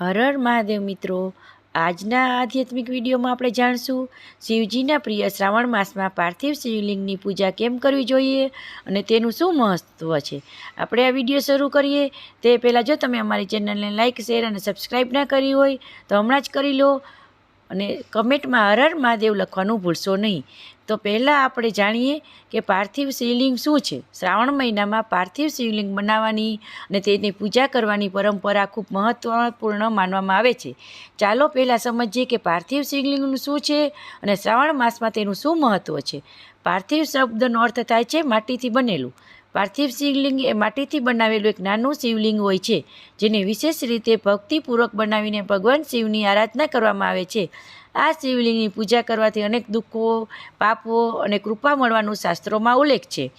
હર હર મહાદેવ મિત્રો. આજના આધ્યાત્મિક વિડીયોમાં આપણે જાણશું, શિવજીના પ્રિય શ્રાવણ માસમાં પાર્થિવ શિવલિંગની પૂજા કેમ કરવી જોઈએ અને તેનું શું મહત્ત્વ છે? આપણે આ વીડિયો શરૂ કરીએ. તે પહેલાં જો તમે અમારી ચેનલને લાઇક શેર અને સબસ્ક્રાઈબ ના કરી હોય, તો હમણાં જ કરી લો. અને કમેન્ટમાં હર હર મહાદેવ લખવાનું ભૂલશો નહીં. તો પહેલાં આપણે જાણીએ કે પાર્થિવ શિવલિંગ શું છે? શ્રાવણ મહિનામાં પાર્થિવ શિવલિંગ બનાવવાની અને તેની પૂજા કરવાની પરંપરા ખૂબ મહત્વપૂર્ણ માનવામાં આવે છે. ચાલો પહેલાં સમજીએ કે પાર્થિવ શિવલિંગનું શું છે અને શ્રાવણ માસમાં તેનું શું મહત્ત્વ છે? પાર્થિવ શબ્દનો અર્થ થાય છે માટીથી બનેલું. પાર્થિવ શિવલિંગ એ માટીથી બનાવેલું એક નાનું શિવલિંગ હોય છે, જેને વિશેષ રીતે ભક્તિપૂર્વક બનાવીને ભગવાન શિવની આરાધના કરવામાં આવે છે. આ શિવલિંગની પૂજા કરવાથી અનેક દુઃખો, પાપો અને કૃપા મળવાનું શાસ્ત્રોમાં ઉલ્લેખ છે.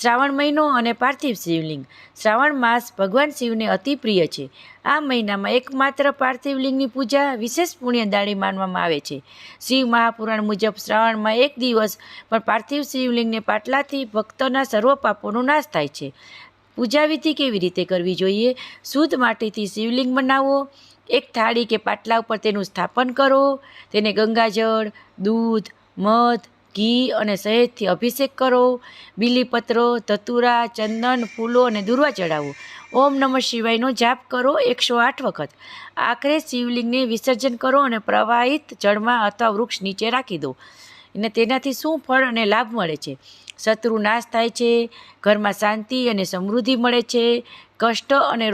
શ્રાવણ મહિનો અને પાર્થિવ શિવલિંગ. શ્રાવણ માસ ભગવાન શિવને અતિ પ્રિય છે. આ મહિનામાં એકમાત્ર પાર્થિવ લિંગની પૂજા વિશેષ પુણ્યદાળી માનવામાં આવે છે. શિવ મહાપુરાણ મુજબ શ્રાવણમાં એક દિવસ પણ પાર્થિવ શિવલિંગને પાટલાથી ભક્તોના સર્વ પાપોનો નાશ થાય છે. પૂજા વિધિ કેવી રીતે કરવી જોઈએ? શુદ્ધ માટીથી શિવલિંગ બનાવો. એક થાળી કે પાટલા ઉપર તેનું સ્થાપન કરો. તેને ગંગાજળ, દૂધ, મધ ઘી અને સહેજથી અભિષેક કરો. બીલીપત્રો, ધતુરા, ચંદન, ફૂલો અને દુર્વા ચડાવો. ઓમ નમઃ શિવાયનો જાપ કરો એકસો આઠ વખત. આખરે શિવલિંગને વિસર્જન કરો અને પ્રવાહિત જળમાં અથવા વૃક્ષ નીચે રાખી દો. અને તેનાથી શું ફળ અને લાભ મળે છે? શત્રુ નાશ થાય છે, ઘરમાં શાંતિ અને સમૃદ્ધિ મળે છે, કષ્ટ અને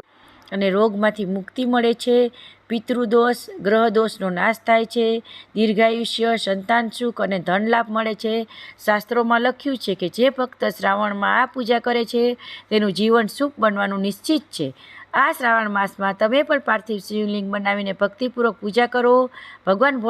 અને રોગમાંથી મુક્તિ મળે છે. પિતૃદોષ, ગ્રહદોષનો નાશ થાય છે. દીર્ઘાયુષ્ય, સંતાન સુખ અને ધન લાભ મળે છે. શાસ્ત્રોમાં લખ્યું છે કે જે ભક્ત શ્રાવણમાં આ પૂજા કરે છે, તેનું જીવન સુખ બનવાનું નિશ્ચિત છે. આ શ્રાવણ માસમાં તમે પણ પાર્થિવ શિવલિંગ બનાવીને ભક્તિપૂર્વક પૂજા કરો. ભગવાન